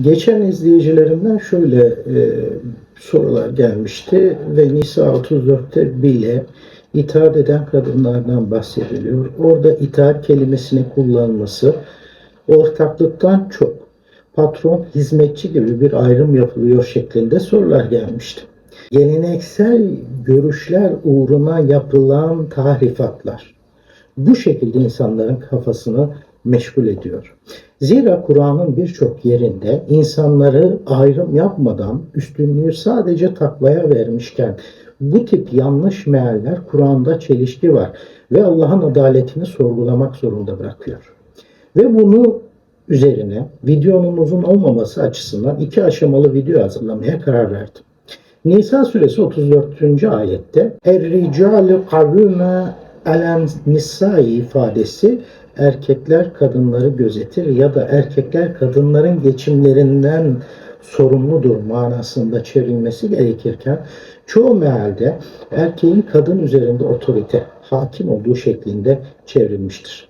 Geçen izleyicilerimden şöyle e, sorular gelmişti ve Nisa 34'te bile itaat eden kadınlardan bahsediliyor. Orada itaat kelimesini kullanması ortaklıktan çok patron hizmetçi gibi bir ayrım yapılıyor şeklinde sorular gelmişti. Geleneksel görüşler uğruna yapılan tahrifatlar bu şekilde insanların kafasını meşgul ediyor. Zira Kur'an'ın birçok yerinde insanları ayrım yapmadan üstünlüğü sadece takvaya vermişken bu tip yanlış mealler Kur'an'da çelişki var ve Allah'ın adaletini sorgulamak zorunda bırakıyor. Ve bunu üzerine videonun uzun olmaması açısından iki aşamalı video hazırlamaya karar verdim. Nisa suresi 34. ayette Er-ricalu kavüme elen nisai ifadesi erkekler kadınları gözetir ya da erkekler kadınların geçimlerinden sorumludur manasında çevrilmesi gerekirken çoğu mealde erkeğin kadın üzerinde otorite, hakim olduğu şeklinde çevrilmiştir.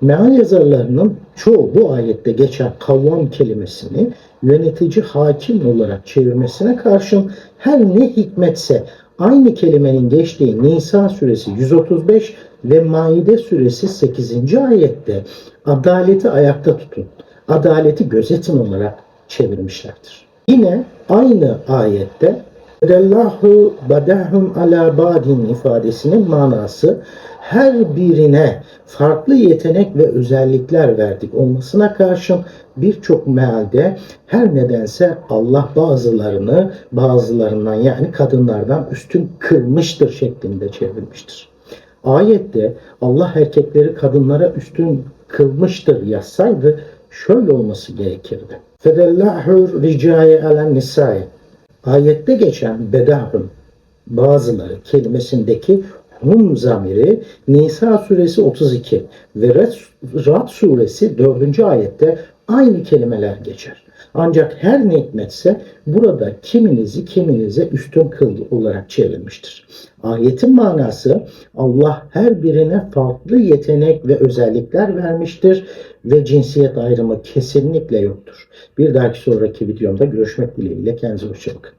Meal yazarlarının çoğu bu ayette geçen kavvam kelimesini yönetici hakim olarak çevirmesine karşın her ne hikmetse aynı kelimenin geçtiği Nisa suresi 135 ve Maide suresi 8. ayette adaleti ayakta tutun, adaleti gözetin olarak çevirmişlerdir. Yine aynı ayette Allahu badahum ala badin ifadesinin manası her birine farklı yetenek ve özellikler verdik olmasına karşın birçok mealde her nedense Allah bazılarını bazılarından yani kadınlardan üstün kılmıştır şeklinde çevrilmiştir. Ayette Allah erkekleri kadınlara üstün kılmıştır yazsaydı şöyle olması gerekirdi. Fedellahu ricaye alen nisai Ayette geçen bedahun bazıları kelimesindeki hum zamiri Nisa suresi 32 ve Rad suresi 4. ayette aynı kelimeler geçer. Ancak her ne hikmetse burada kiminizi kiminize üstün kıldı olarak çevrilmiştir. Ayetin manası Allah her birine farklı yetenek ve özellikler vermiştir ve cinsiyet ayrımı kesinlikle yoktur. Bir dahaki sonraki videomda görüşmek dileğiyle kendinize hoşçakalın.